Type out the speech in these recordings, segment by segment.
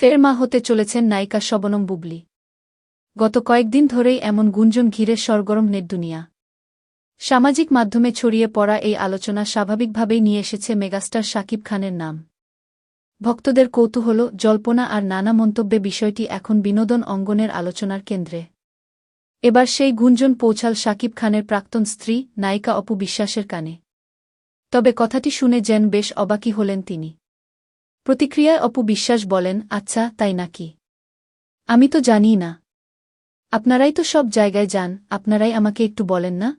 ফের মা হতে চলেছেন নায়িকা শবনম বুবলি। গত কয়েকদিন ধরেই এমন গুঞ্জন ঘিরে সরগরম নেট দুনিয়া। সামাজিক মাধ্যমে ছড়িয়ে পড়া এই আলোচনা স্বাভাবিকভাবেই নিয়ে এসেছে মেগাস্টার শাকিব খানের নাম। ভক্তদের কৌতূহল, জল্পনা আর নানা মন্তব্যে বিষয়টি এখন বিনোদন অঙ্গনের আলোচনার কেন্দ্রে। এবার সেই গুঞ্জন পৌঁছাল শাকিব খানের প্রাক্তন স্ত্রী, নায়িকা অপু বিশ্বাসের কানে। তবে কথাটি শুনে যেন বেশ অবাকি হলেন তিনি। প্রতিক্রিয়ায় অপু বিশ্বাস বলেন আচ্ছা তাই নাকি? আমি তো জানিই না। আপনারাই তো সব জায়গায় যান, আপনারাই আমাকে একটু বলেন না?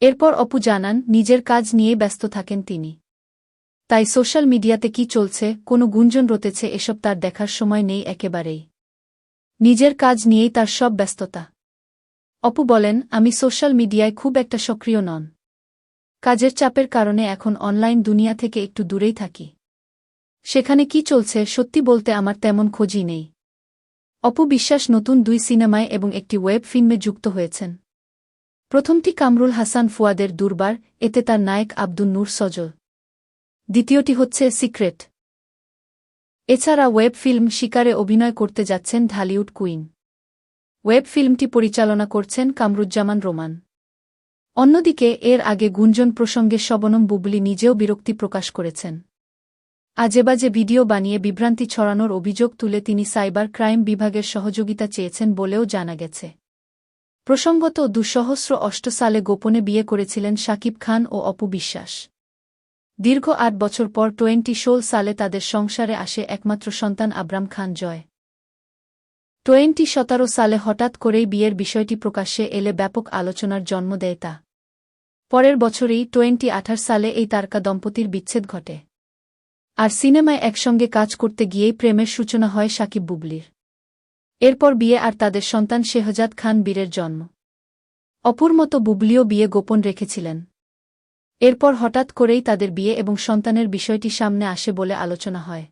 এরপর অপু জানান, নিজের কাজ নিয়ে ব্যস্ত থাকেন তিনি। তাই সোশ্যাল মিডিয়াতে কি চলছে, কোনো গুঞ্জন রতেছে, এসব তার দেখার সময় নেই একেবারেই। নিজের কাজ নিয়েই তার সব ব্যস্ততা। অপু বলেন, আমি সোশ্যাল মিডিয়ায় খুব একটা সক্রিয় নন। কাজের চাপের কারণে এখন অনলাইন দুনিয়া থেকে একটু দূরেই থাকি। সেখানে কি চলছে সত্যি বলতে আমার তেমন খোঁজই নেই। অপু বিশ্বাস নতুন দুই সিনেমায় এবং একটি ওয়েব ফিল্মে যুক্ত হয়েছেন। প্রথমটি কামরুল হাসান ফুয়াদের দুর্বার, এতে তার নায়ক আব্দুল নূর সজল। দ্বিতীয়টি হচ্ছে সিক্রেট। এছাড়া ওয়েব ফিল্ম শিকারে অভিনয় করতে যাচ্ছেন ঢালিউড কুইন। ওয়েব ফিল্মটি পরিচালনা করছেন কামরুজ্জামান রোমান। অন্যদিকে এর আগে গুঞ্জন প্রসঙ্গে শবনম বুবলি নিজেও বিরক্তি প্রকাশ করেছেন। আজেবাজে ভিডিও বানিয়ে বিভ্রান্তি ছড়ানোর অভিযোগ তুলে তিনি সাইবার ক্রাইম বিভাগের সহযোগিতা চেয়েছেন বলেও জানা গেছে। প্রসঙ্গত, দুঃসহস্র অষ্ট সালে গোপনে বিয়ে করেছিলেন শাকিব খান ও অপু বিশ্বাস। দীর্ঘ আট বছর পর টোয়েন্টি ষোল সালে তাদের সংসারে আসে একমাত্র সন্তান আব্রাম খান জয়। টোয়েন্টি সতেরো সালে হঠাৎ করেই বিয়ের বিষয়টি প্রকাশ্যে এলে ব্যাপক আলোচনার জন্ম দেয় তা। পরের বছরেই টোয়েন্টি আঠার সালে এই তারকা দম্পতির বিচ্ছেদ ঘটে। আর সিনেমায় একসঙ্গে কাজ করতে গিয়েই প্রেমের সূচনা হয় সাকিব বুবলির। এরপর বিয়ে আর তাদের সন্তান শেহজাদ খান বীরের জন্ম। অপুর মতো বুবলিও বিয়ে গোপন রেখেছিলেন। এরপর হঠাৎ করেই তাদের বিয়ে এবং সন্তানের বিষয়টি সামনে আসে বলে আলোচনা হয়।